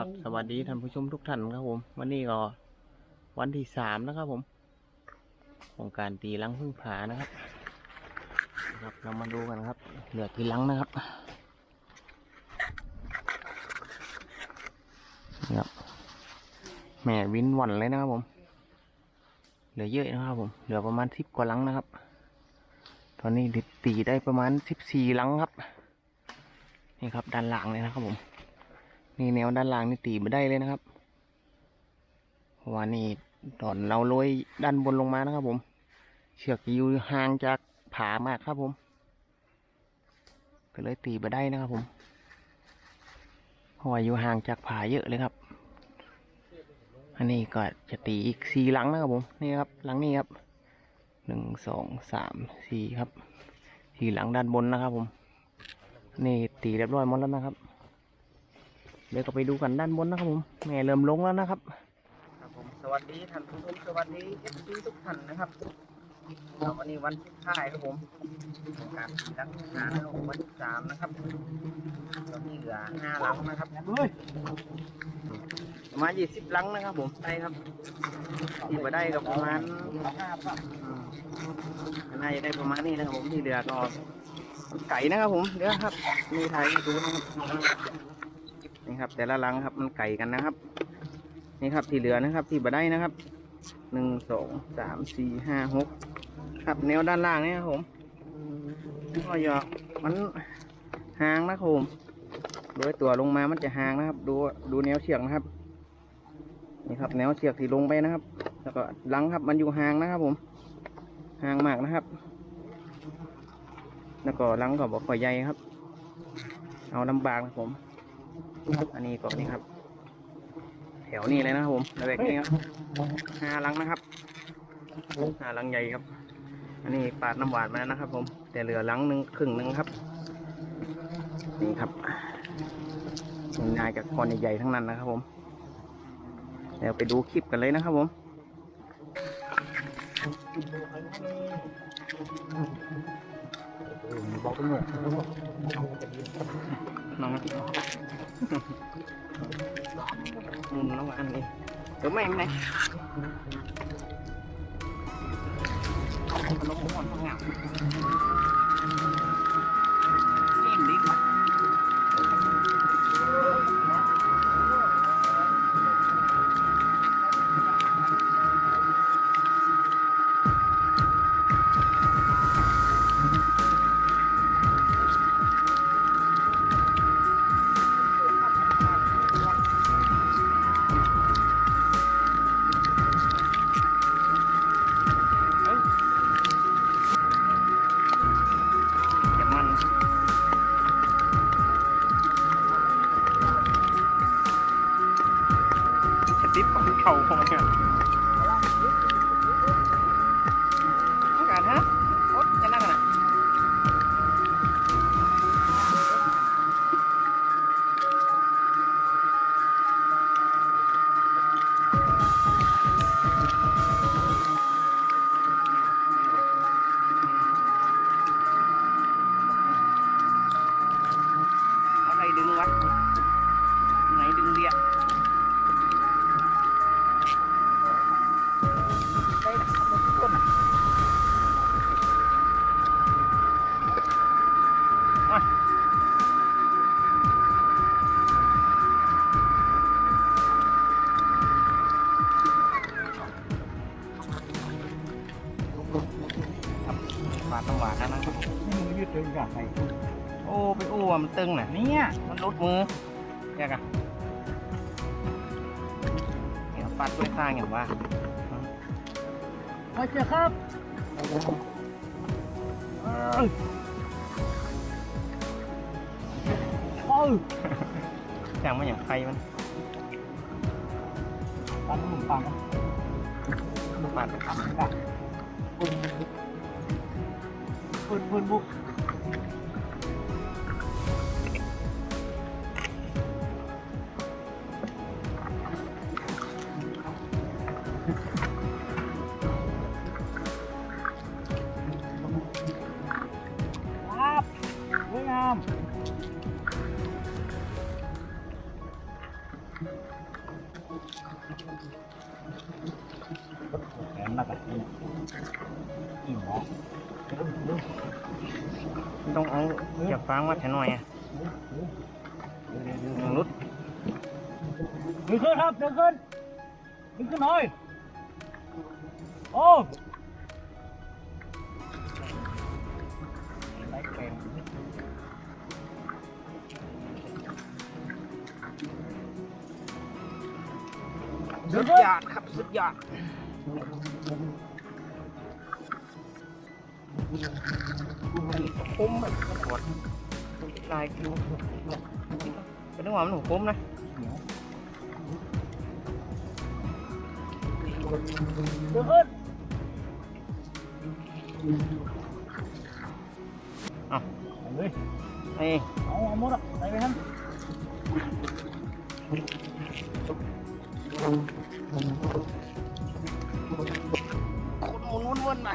ครับสวัสดีท่านผู้ชมทุกท่านครับผม วันนี้ก็วันที่สามนะครับผมของการตีลังพึ่งผานะครับนะครับเรามาดูกันครับ เหลือกี่ลังนะครับนี่ครับแหม่วินหวันเลยนะครับผม เหลือเยอะนะครับ ผมเหลือประมาณสิบกว่าลังนะครับ ตอนนี้ตีได้ประมาณสิบสี่ลังครับ นี่ครับด้านหลังเลยนะครับผม นี่แนวด้านล่างนี่ตีไม่ได้เลยนะครับเพราะว่านี่ตอนเราโรยด้านบนลงมานะครับ ผม เชือกอยู่ห่างจากผามากครับผมก็เลยตีไม่ได้นะครับ ผมเพราะว่าอยู่ห่างจากผาเยอะเลยครับ อันนี้ก็จะตีอีกสี่หลังนะครับผม นี่ครับ หลังนี้ครับ หนึ่งสองสามสี่ครับ สี่หลังด้านบนนะครับ ผม นี่ตีเรียบร้อยหมดแล้วนะครับ เดี๋ยวก็ไปดูกันด้านบนนะครับผมแม่เริ่มลงแล้วนะครับ ครับผมสวัสดีท่านผู้ชมสวัสดีเอฟซีทุกท่านนะครับวันนี้วันสุดท้ายครับผมการตีลังหานะครับวันที่สามนะครับตอนนี้เหลือห้าหลังนะครับประมาณยี่สิบลังนะครับ ผมได้ครับที่มาได้ก็ประมาณอืมน่าจะได้ประมาณนี้นะครับผมที่เหลือก็ไก่นะครับผมเดี๋ยวครับมีถ่ายดูนะครับ นี่ครับ แต่ละลังครับมันไก่กันนะครับ นี่ครับที่เหลือนะครับ ที่บดได้นะครับหนึ่งสองสามสี่ห้าหกครับแนวด้านล่างนี่ครับผมก็หยอกมันห่างนะครับผมโดยตัวลงมามันจะห่างนะครับ ดูดูแนวเชือกนะครับนี่ครับ แนวเชือกที่ลงไปนะครับ แล้วก็ลังครับมันอยู่ห่างนะครับ ผมห่างมากนะครับ แล้วก็ลังก็บอกข่อยใหญ่ครับ เอาลำบากนะครับผม อันนี้ก็นี่ครับ แถวนี้เลยนะครับผมระเบกนี้ครับห้าลังนะครับห้าลังใหญ่ครับ อันนี้ปาดน้ำหวานมาแล้วนะครับ ผม แต่เหลือลังหนึ่งครึ่งหนึ่งครับ นี่ครับนายกับคอนใหญ่ๆทั้งนั้นนะครับ ผมเดี๋ยวไปดูคลิปกันเลยนะครับ ผมน้องมุมน้อ งอันนี้เดี๋ยวไม่ไม่ล้มหวานพังงานี่ดีกว่า ติดาดน้ำหวานแล้วนะครับนี่มันยืดตึงกับไอ้โอ้ไปโอ้อะมันตึงน่ะเนี่ยมันลดมืออยากอะเนี่ยวปัดด้วยข้างอย่างว่ามาเจ้าครับเอ้ยอ้ยอย่างมันอย่างไฟมันปันมุนปังปัดปืน ปืนบุกครับสวยงามแขนหนักอะนี่อิ่มเหรอต้องเอาเก็บฟางมาแทนหน่อยอะยังรุดดึงขึ้นครับดึงขึ้นดึงขึ้นหน่อย โอ้ไล่แกงสุดยอดครับ สุดยอด คุ้มแบบปวดลายคิวเป็นนึกว่ามันหนูคุ้มนะดึงขึ้นเอาเอาเลยไอ้เอาหมดอะใส่ไปทั้งหมุนหมุนวนมา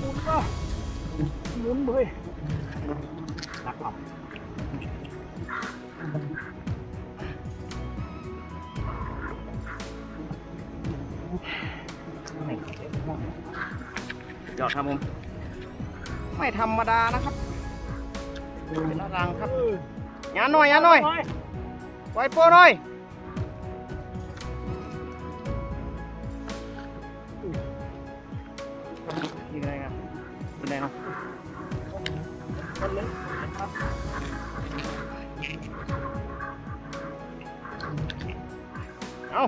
หน่อยแค่พอดีเออหมุนเลยหมุนมาหมุนมาหมุนเลยรักเอายอดครับผม ไม่ธรรมดานะครับ เป็นรังครับออยาหน่อยยาหน่อยไว้โป้หน่อยอ เป็นไรเนาะคนเลยครับเอ้า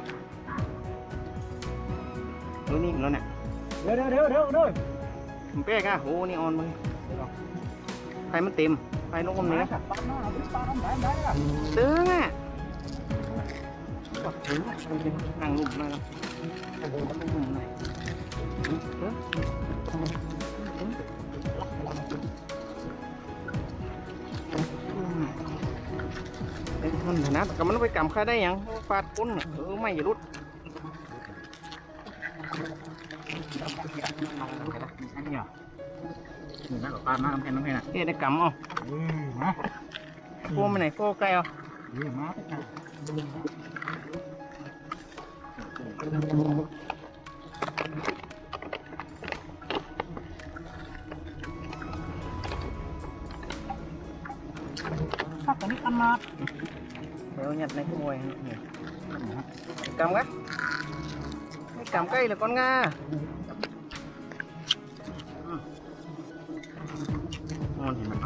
ดูนี่แล้วเนี่ย เดี๋ยวเดี๋ยวเดี๋ยวเดี๋ยวเดี๋ยวมันเป๊กอะโหนี่ออนมึงไฟมันเต็มไฟลงมันเนี้ยปาดหน้าเอาไปปาดน้ำได้ได้อะซื้ออะกดถึงนั่งลุ่มหน่อยนะลุ่ม เป็นคนนะแต่มันไปกำค่าได้ยังฟาดปุ้นเออไม่อย่ารุดเนี่ยหนึ่งนักกับปาดหน้าน้ำแข็งน้ำแข็งอะเอ๊ะได้กำเอาเออมาโก้มาไหนโก้ไกลเอาเออมาถ้าตอนนี้ขนา ดเดี๋ยว nhặt này cái mùi này cầm cái Cái cầm cây là con nga Ừ. ngon thì mà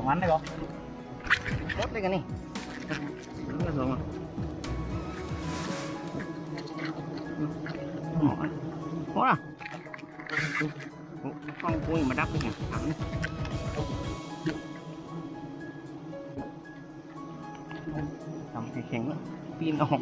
ตรงนั้นได้เหรอหมดเลยกันนี่นี่ก็ส่งอะหมอหมดอะโอ้ฟังปุ้ยมาดับไปอย่างถังทำให้แข็งแล้วปีนออก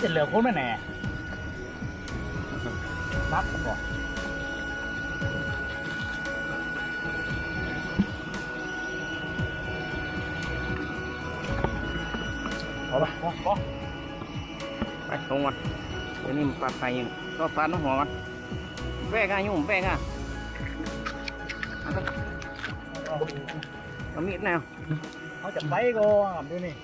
จะเหลือคนไม่แน่นับกันก่อนเอาไปพอพอไปตรงก่อนเดี๋ยวนี้มันปลาไทยอยู่ก็ปลาน้ำหัวก่อนแวกอะยุ่งแวกอะเอามีดแนว เขาจะไปก่อนดูนี่